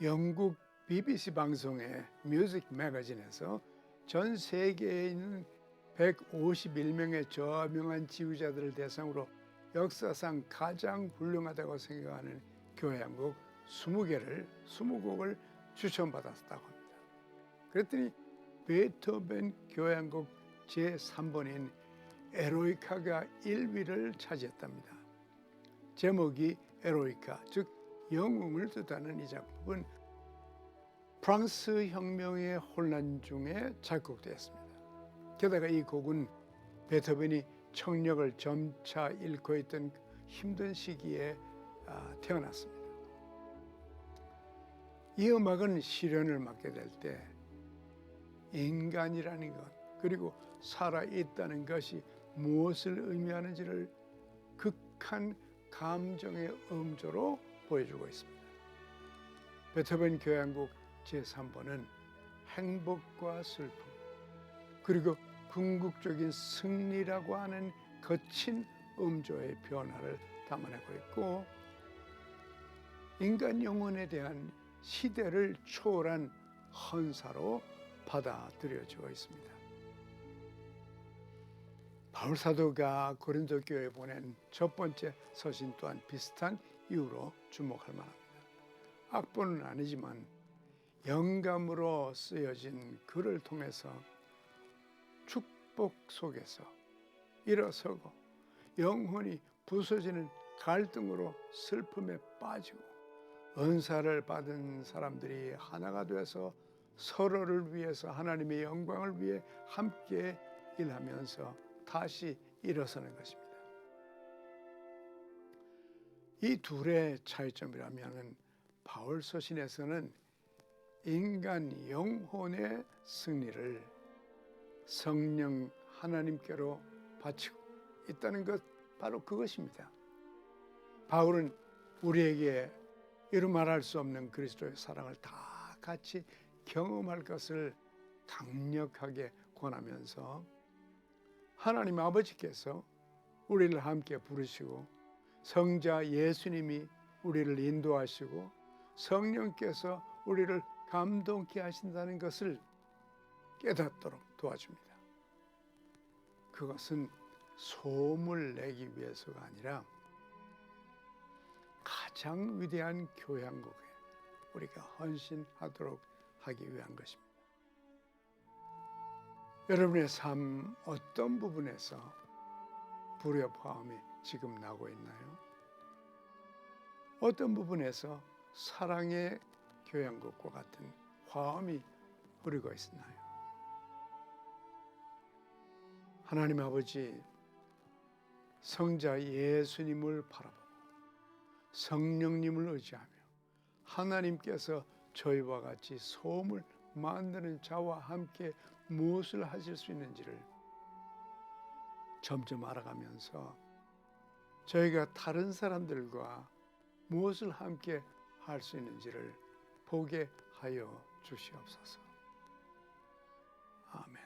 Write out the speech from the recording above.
영국 BBC 방송의 뮤직 매거진에서 전 세계에 있는 151명의 저명한 지휘자들을 대상으로 역사상 가장 훌륭하다고 생각하는 교회 한곡 20개를 20곡을 추천받았다고 합니다. 그랬더니 베토벤 교회 한곡 제3번인 에로이카가 1위를 차지했답니다. 제목이 에로이카, 즉 영웅을 뜻하는 이 작품은 프랑스 혁명의 혼란 중에 작곡되었습니다. 게다가 이 곡은 베토벤이 청력을 점차 잃고 있던 힘든 시기에 아, 태어났습니다. 이 음악은 시련을 맞게 될 때 인간이라는 것 그리고 살아 있다는 것이 무엇을 의미하는지를 극한 감정의 음조로 보여주고 있습니다. 베토벤 교향곡 제3번은 행복과 슬픔 그리고 궁극적인 승리라고 하는 거친 음조의 변화를 담아내고 있고 인간 영혼에 대한 시대를 초월한 헌사로 받아들여지고 있습니다. 바울 사도가 고린도 교회에 보낸 첫 번째 서신 또한 비슷한 이유로 주목할 만합니다. 악보는 아니지만 영감으로 쓰여진 글을 통해서 축복 속에서 일어서고 영혼이 부서지는 갈등으로 슬픔에 빠지고 은사를 받은 사람들이 하나가 되어서 서로를 위해서 하나님의 영광을 위해 함께 일하면서 다시 일어서는 것입니다. 이 둘의 차이점이라면 바울 서신에서는 인간 영혼의 승리를 성령 하나님께로 바치고 있다는 것 바로 그것입니다. 바울은 우리에게 이루 말할 수 없는 그리스도의 사랑을 다 같이 경험할 것을 강력하게 권하면서 하나님 아버지께서 우리를 함께 부르시고 성자 예수님이 우리를 인도하시고 성령께서 우리를 감동케 하신다는 것을 깨닫도록 도와줍니다. 그것은 소문을 내기 위해서가 아니라 가장 위대한 교양국에 우리가 헌신하도록 하기 위한 것입니다. 여러분의 삶 어떤 부분에서 불협화음이 지금 나고 있나요? 어떤 부분에서 사랑의 교양국과 같은 화음이 흐르고 있나요? 하나님 아버지 성자 예수님을 바라보고 성령님을 의지하며 하나님께서 저희와 같이 소음을 만드는 자와 함께 무엇을 하실 수 있는지를 점점 알아가면서 저희가 다른 사람들과 무엇을 함께 할 수 있는지를 보게 하여 주시옵소서. 아멘.